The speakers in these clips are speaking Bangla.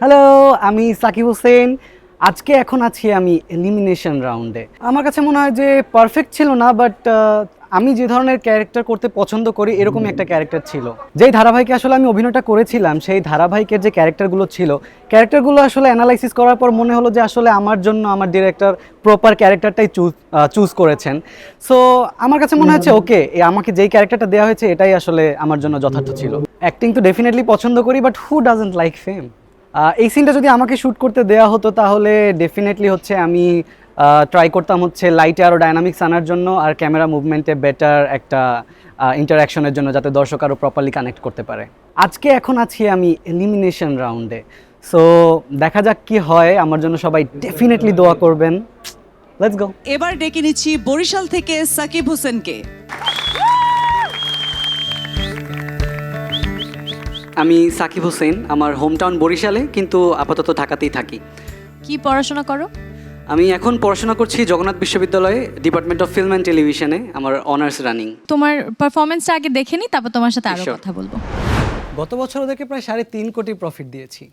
হ্যালো আমি সাকিব হোসেন। আজকে এখন আছি আমি এলিমিনেশন রাউন্ডে আমার কাছে মনে হয় যে পারফেক্ট ছিল না বাট আমি যে ধরনের ক্যারেক্টার করতে পছন্দ করি এরকমই একটা ক্যারেক্টার ছিল। যেই ধারাবাহিকে আসলে আমি অভিনয়টা করেছিলাম সেই ধারাবাহিকের যে ক্যারেক্টারগুলো ছিল ক্যারেক্টারগুলো আসলে অ্যানালাইসিস করার পর মনে হলো যে আসলে আমার জন্য আমার ডিরেক্টর প্রপার ক্যারেক্টারটাই চুজ চুজ করেছেন। সো আমার কাছে মনে হচ্ছে ওকে আমাকে যেই ক্যারেক্টারটা দেওয়া হয়েছে এটাই আসলে আমার জন্য যথার্থ ছিল। অ্যাক্টিং তো ডেফিনেটলি পছন্দ করি but who doesn't like fame এই সিনটা যদি আমাকে শ্যুট করতে দেওয়া হতো, তাহলে ডেফিনেটলি হচ্ছে আমি ট্রাই করতাম হচ্ছে লাইটে আরও ডায়নামিক্স আনার জন্য আর ক্যামেরা মুভমেন্টে বেটার একটা ইন্টারাকশনের জন্য যাতে দর্শক আরও প্রপারলি কানেক্ট করতে পারে। আজকে এখন আছি আমি এলিমিনেশন রাউন্ডে সো দেখা যাক কি হয়, আমার জন্য সবাই ডেফিনেটলি দোয়া করবেন। লেটস গো এবার ডেকে নিচ্ছি বরিশাল থেকে সাকিব হোসেনকে। আমি সাকিব হোসেন আমার হোম টাউন বরিশালে কিন্তু আপাতত ঢাকাতেই থাকি। কি পড়াশোনা করো? আমি এখন পড়াশোনা করছি জগন্নাথ বিশ্ববিদ্যালয়ে ডিপার্টমেন্ট অফ ফিল্ম অ্যান্ড টেলিভিশনে আমার অনার্স রানিং তোমার পারফরমেন্সটা আগে দেখে নি তারপর তোমার সাথে আরও Sure. কথা বলব। গত বছর ওদেরকে প্রায় সাড়ে তিন কোটি প্রফিট দিয়েছি।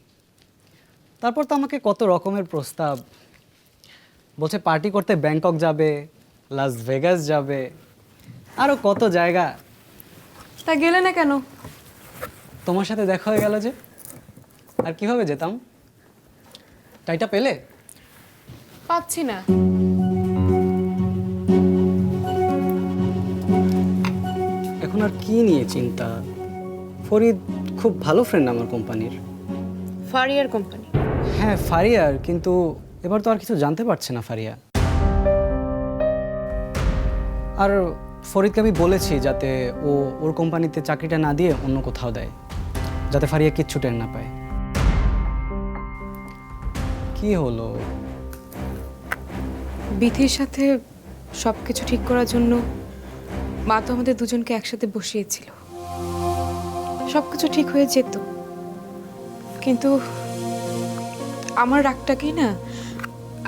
তারপর তো আমাকে কত রকমের প্রস্তাব। বলছে পার্টি করতে ব্যাংকক যাবে লাস ভেগাস যাবে আরও কত জায়গা। তা গেলে না কেন? তোমার সাথে দেখা হয়ে গেল যে? আর কীভাবে যেতাম? টাইটা পেলে? পাচ্ছি না। এখন আর কি নিয়ে চিন্তা? ফরিদ খুব ভালো ফ্রেন্ড আমার কোম্পানির। ফারিয়ার কোম্পানি। হ্যাঁ ফারিয়ার কিন্তু এবার তো আর কিছু জানতে পারছে না ফারিয়া। আর ফরিদকে আমি বলেছি যাতে ও ওর কোম্পানিতে চাকরিটা না দিয়ে অন্য কোথাও দেয়। যাতে ফারিয়া কিচ্ছু টের না পায়। কি হলো? বিথির সাথে সব কিছু ঠিক করার জন্য মা তো আমাদের দুজনকে একসাথে বসিয়েছিল। সব কিছু ঠিক হয়ে যেত। কিন্তু আমার রাগটাকেই না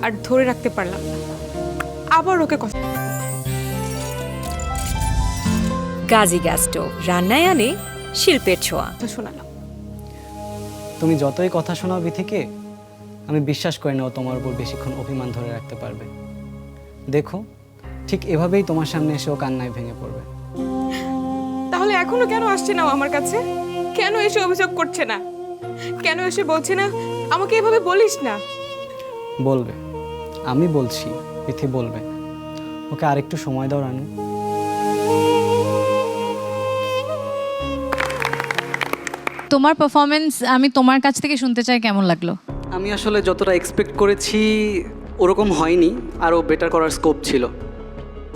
আর ধরে রাখতে পারলাম না। আবার ওকে কথা গাজী গ্যাস স্টোভ রান্নায় আনে শিল্পের ছোঁয়া। শোনালাম। তুমি যতই কথা শোনাও বিথিকে আমি বিশ্বাস করি না ও তোমার উপর বেশিক্ষণ অভিমান ধরে রাখতে পারবে। দেখো ঠিক এভাবেই তোমার সামনে এসে ও কান্নায় ভেঙে পড়বে। তাহলে এখনও কেন আসছে না ও আমার কাছে? কেন এসে অভিযোগ করছে না? কেন এসে বলছে না? আমাকে এভাবে বলিস না? বলবে। আমি বলছি বিথি বলবে। ওকে আরেকটু সময় দাও রানু। তোমার পারফরমেন্স আমি তোমার কাছ থেকে শুনতে চাই কেমন লাগল? আমি আসলে যতটা এক্সপেক্ট করেছি ওরকম হয়নি আরও বেটার করার স্কোপ ছিল।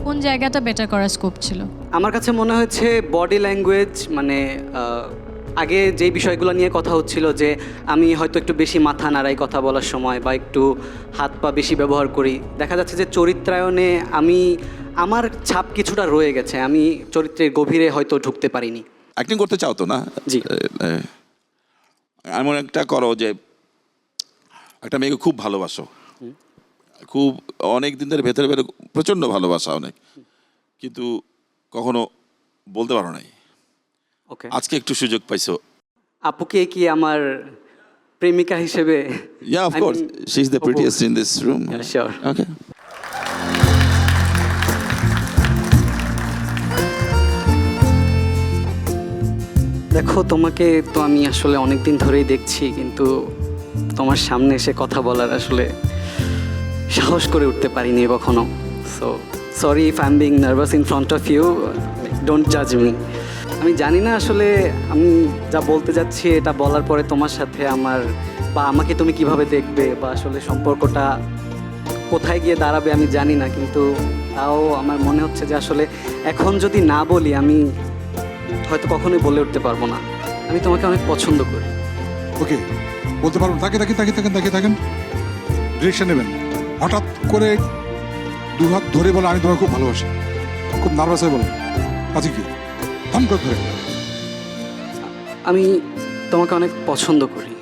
কোন জায়গাটা বেটার করার স্কোপ ছিল? আমার কাছে মনে হয়েছে বডি ল্যাঙ্গুয়েজ মানে আগে যেই বিষয়গুলো নিয়ে কথা হচ্ছিল যে আমি হয়তো একটু বেশি মাথা নাড়াই কথা বলার সময় বা একটু হাত পা বেশি ব্যবহার করি। দেখা যাচ্ছে যে চরিত্রায়নে আমি আমার ছাপ কিছুটা রয়ে গেছে আমি চরিত্রের গভীরে হয়তো ঢুকতে পারিনি। অ্যাক্টিং করতে চাও তো না? জি। এমন একটা করো যে একটা মেয়েকে খুব ভালোবাসো। খুব অনেক দিন ধরে ভেতরে ভেতরে প্রচণ্ড ভালোবাসা অনেক। কিন্তু কখনো বলতে পারো নাই। ওকে। আজকে একটু সুযোগ পাইছো। আপুকে কি আমার প্রেমিকা হিসেবে? Yeah of course she is the prettiest in this room sure. Okay দেখো, তোমাকে তো আমি আসলে অনেক দিন ধরেই দেখছি, কিন্তু তোমার সামনে এসে কথা বলার আসলে সাহস করে উঠতে পারিনি কখনো। So sorry if I am being nervous in front of you don't জাজ মি আমি জানি না আসলে আমি যা বলতে যাচ্ছি, এটা বলার পরে তোমার সাথে আমার বা আমাকে তুমি কীভাবে দেখবে বা আসলে সম্পর্কটা কোথায় গিয়ে দাঁড়াবে আমি জানি না, কিন্তু তাও আমার মনে হচ্ছে যে আসলে এখন যদি না বলি, আমি হয়তো কখনোই বলে উঠতে পারব না। আমি তোমাকে অনেক পছন্দ করি। ওকে বলতে পারবেন তাকে তাকে তাকে থাকেন তাকে থাকেন। ডিরেকশন নেবেন। হঠাৎ করে দু হাত ধরে বলে আমি তোমাকে খুব ভালোবাসি। খুব নার্ভাস হয়ে বলেন আছে কি? থাম করে ধরে। আমি তোমাকে অনেক পছন্দ করি।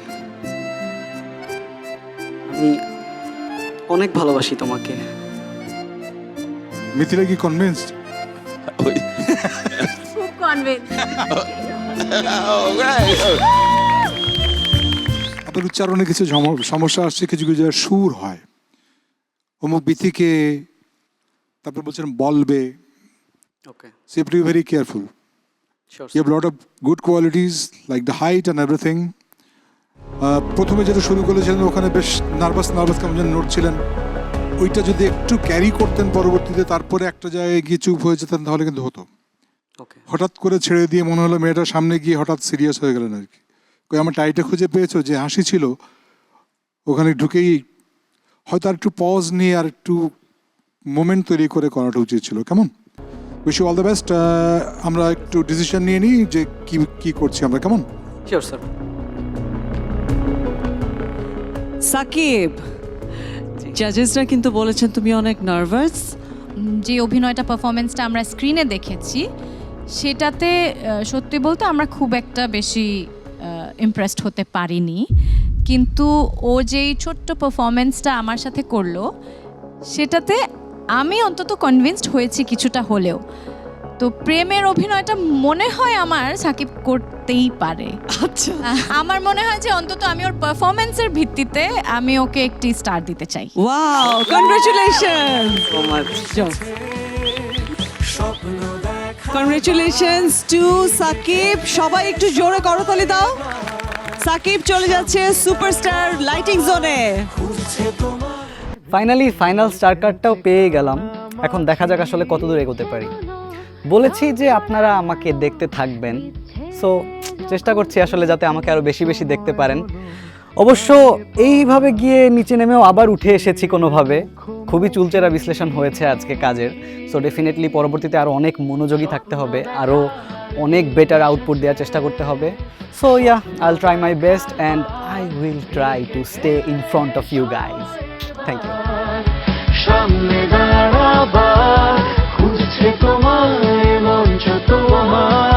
আমি অনেক ভালোবাসি তোমাকে। মিথিলা কি কনভিন্সড আপনার উচ্চারণে কিছু সমস্যা আসছে কিছু কিছু জায়গায় সুর হয়। অমুক বিথিকে তারপর বলছেন বলবে। Okay so you very careful a lot of good qualities like the height and everything. Ah, প্রথমে যেটা শুরু করেছিলেন ওখানে বেশ নার্ভাস নার্ভাস কেমন যেন নড়ছিলেন। ওইটা যদি একটু ক্যারি করতেন পরবর্তীতে তারপরে একটা জায়গায় গিয়ে চুপ হয়ে যেতেন তাহলে কিন্তু হতো। হঠাৎ করে ছেড়ে দিয়ে মনে হলো মেয়েটার সামনে গিয়ে হঠাৎ সিরিয়াস হয়ে গেলেন আর কি। কই আমার টাইটা খুঁজে পেয়েছ? যে হাসি ছিল ওখানে ঢুকেই হয়তো আর একটু পজ নিয়ে আর একটু মোমেন্ট তৈরি করে করাটা উচিত ছিল। কেমন? Wish you all the best আমরা একটু ডিসিশন নিয়ে নিই যে কি কি করছি আমরা। কেমন? শিওর স্যার সাকিব জাজেসরা কিন্তু বলেছেন তুমি অনেক নার্ভাস যে অভিনয়টা পারফরমেন্সটা আমরা স্ক্রিনে দেখেছি সেটাতে সত্যি বলতে আমরা খুব একটা বেশি ইমপ্রেসড হতে পারিনি। কিন্তু ও যেই ছোট্ট পারফরমেন্সটা আমার সাথে করল সেটাতে আমি অন্তত কনভিন্সড হয়েছি কিছুটা হলেও। তো প্রেমের অভিনয়টা মনে হয় আমার সাকিব করতেই পারে। আচ্ছা। আমার মনে হয় যে অন্তত আমি ওর পারফরমেন্সের ভিত্তিতে আমি ওকে একটি স্টার দিতে চাই। Wow congratulation so much congratulations to Sakib সবাই একটু জোরে করতালি দাও। সাকিব চলে যাচ্ছে সুপারস্টার লাইটিং জোনে ফাইনালি ফাইনাল স্টার কার্ডটাও পেয়ে গেলাম। এখন দেখা যাক আসলে কত দূর এগোতে পারি। বলেছি যে আপনারা আমাকে দেখতে থাকবেন। সো চেষ্টা করছি আসলে যাতে আমাকে আরও বেশি বেশি দেখতে পারেন। অবশ্য এইভাবে গিয়ে নিচে নেমেও আবার উঠে এসেছি কোনোভাবে। খুবই চুলচেরা বিশ্লেষণ হয়েছে আজকে কাজের। সো ডেফিনেটলি পরবর্তীতে আরও অনেক মনোযোগী থাকতে হবে আরও অনেক বেটার আউটপুট দেওয়ার চেষ্টা করতে হবে। So yeah I'll try my best and I will try to stay in front of you guys thank you সামনে খুঁজছে তোমায় মঞ্চ তোমায়